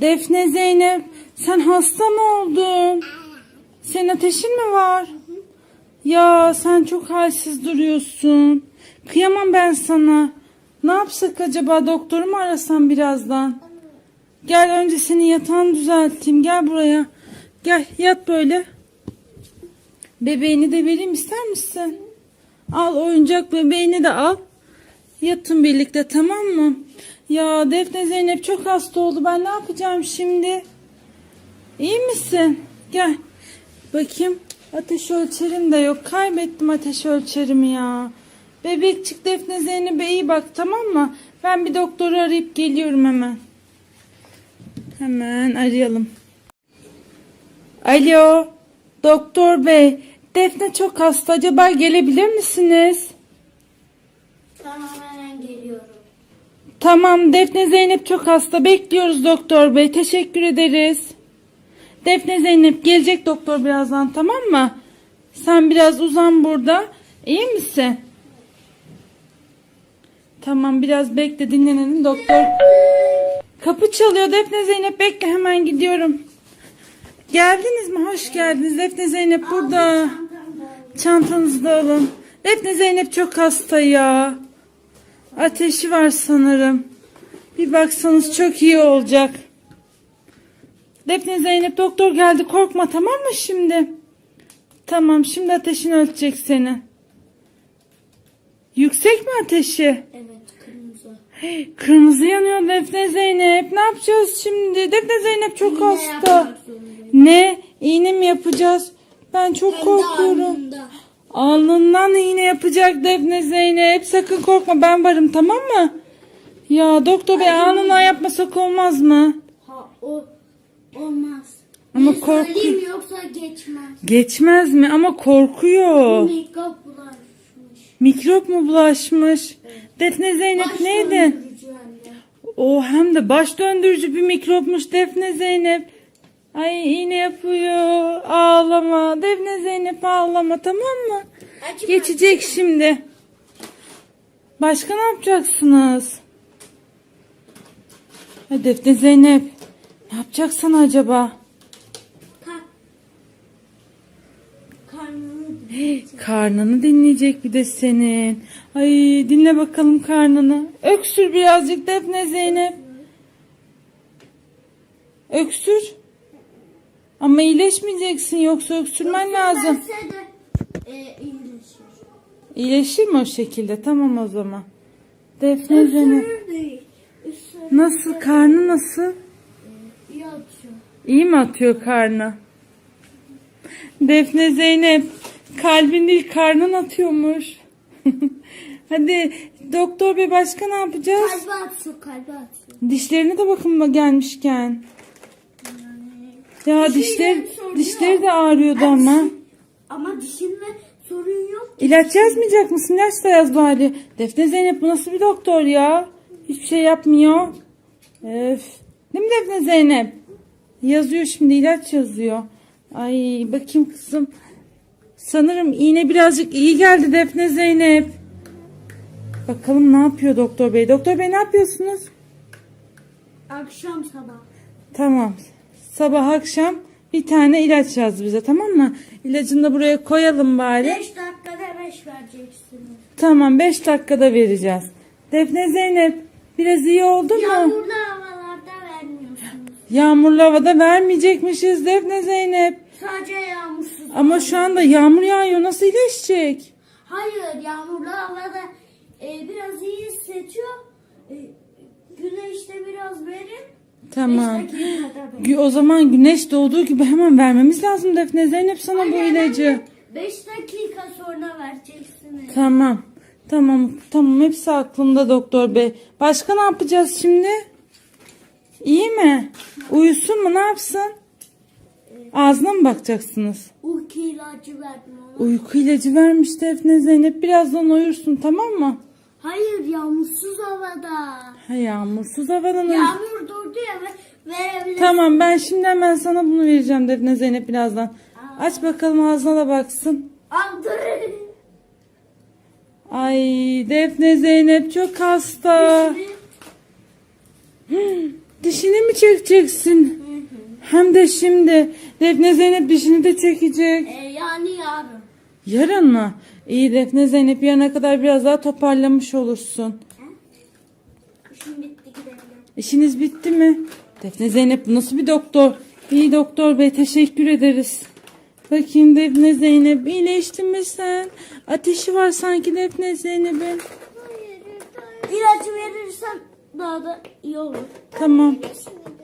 Defne Zeynep sen hasta mı oldun? Senin ateşin mi var? Ya sen çok halsiz duruyorsun. Kıyamam ben sana. Ne yapsak acaba doktoru mu arasam birazdan? Gel önce senin yatağını düzelteyim. Gel buraya. Gel yat böyle. Bebeğini de vereyim ister misin? Al oyuncak bebeğini de al. Yatın birlikte tamam mı? Ya Defne Zeynep çok hasta oldu. Ben ne yapacağım şimdi? İyi misin? Gel. Bakayım. Ateş ölçerim de yok. Kaybettim ateş ölçerimi ya. Bebekçik Defne Zeynep'e iyi bak tamam mı? Ben bir doktoru arayıp geliyorum hemen. Hemen arayalım. Alo. Doktor bey. Defne çok hasta. Acaba gelebilir misiniz? Tamam. Tamam Defne Zeynep çok hasta. Bekliyoruz doktor bey. Teşekkür ederiz. Defne Zeynep gelecek doktor birazdan tamam mı? Sen biraz uzan burada. İyi misin? Tamam biraz bekle dinlenelim doktor. Kapı çalıyor Defne Zeynep bekle hemen gidiyorum. Geldiniz mi? Hoş geldiniz. Defne Zeynep burada. Çantanızı da alın. Defne Zeynep çok hasta ya. Ateşi var sanırım. Bir baksanız çok iyi olacak. Defne Zeynep doktor geldi korkma tamam mı şimdi? Tamam şimdi ateşini ölçecek seni. Yüksek mi ateşi? Evet kırmızı. Hey, Kırmızı yanıyor Defne Zeynep. Ne yapacağız şimdi? Defne Zeynep çok İğne hasta. Ne? İğne mi yapacağız? Ben çok Hem korkuyorum. alnında. Alnından iğne yapacak Defne Zeynep. Sakın korkma ben varım tamam mı? Ya doktor bey alnından yapmasak olmaz mı? Ha o olmaz. Ama korku- söyleyeyim yoksa geçmez. Geçmez mi? Ama korkuyor. Mikrop bulaşmış. Mikrop mu bulaşmış? Defne Zeynep Baş neydi? O hem de baş döndürücü bir mikropmuş Defne Zeynep. Ay iğne yapıyor. Ağlama. Defne Zeynep ağlama tamam mı? Acı Geçecek şimdi. Başka ne yapacaksınız? Ha, Defne Zeynep. Ne yapacaksın acaba? Kar karnını Hey, karnını dinleyecek bir de senin. Ay dinle bakalım karnını. Öksür birazcık Defne Zeynep. Öksür. Ama iyileşmeyeceksin yoksa öksürmen lazım. De e, iyileşir. İyileşir mi o şekilde? Tamam o zaman. Defne. Üstüne Nasıl karnı nasıl? iyi atıyor. İyi mi atıyor karnı? Defne Zeynep kalbin değil karnın atıyormuş. Hadi doktor bey başka ne yapacağız? Kalbi atıyor kalbi atıyor. Dişlerine de bakın gelmişken. Ya Dişiyle dişler dişleri de ağrıyordu ama. Ama dişimde sorun yok. İlaç yazmayacak mısın? İlaç da yaz bari. Defne Zeynep bu nasıl bir doktor ya? Hiçbir şey yapmıyor. Öf. Değil mi Defne Zeynep? Yazıyor şimdi ilaç yazıyor. Ay bakayım kızım. Sanırım iğne birazcık iyi geldi Defne Zeynep. Bakalım ne yapıyor doktor bey? Doktor bey ne yapıyorsunuz? Akşam sabah. Tamam. Sabah akşam bir tane ilaç yaz bize tamam mı? İlacını da buraya koyalım bari. 5 dakikada 5 vereceksiniz. Tamam 5 dakikada vereceğiz. Defne Zeynep biraz iyi oldu mu? Yağmurlu havalarda vermiyorsunuz. Yağmurlu havada vermeyecekmişiz Defne Zeynep. Sadece yağmursuz. Ama şu anda yağmur yağıyor nasıl iyileşecek? Hayır yağmurlu havada e, biraz iyi hissediyor. E, güneşte biraz verin. Tamam. 5 dakikada verin. Gü- O zaman güneş doğduğu gibi hemen vermemiz lazım Defne Zeynep sana bu ilacı. 5 dakika sonra vereceksiniz. Tamam. Tamam. Tamam hepsi aklımda doktor bey. Başka ne yapacağız şimdi? İyi mi? Uyusun mu ne yapsın? Ağzına mı bakacaksınız? Uyku ilacı verdim ona. Uyku ilacı vermiş Defne Zeynep. Birazdan uyursun tamam mı? Hayır yağmursuz havada. Ha yağmursuz havadan uyu. Yağmur durdu ya ve verebilirsin. Tamam ben şimdi hemen sana bunu vereceğim Defne Zeynep birazdan. Aç bakalım ağzına da baksın. Aldırın. Ay Defne Zeynep çok hasta. Dişini mi çekeceksin? Hem de şimdi. Defne Zeynep dişini de çekecek. E, yani yarın. Yarın mı? İyi Defne Zeynep yarına kadar biraz daha toparlamış olursun. İşim bitti gidelim. İşiniz bitti mi? Defne Zeynep bu nasıl bir doktor? İyi doktor bey teşekkür ederiz. Bakayım Defne Zeynep iyileştin mi sen? Ateşi var sanki Defne Zeynep'in. İlacı verirsen daha da iyi olur. Tamam.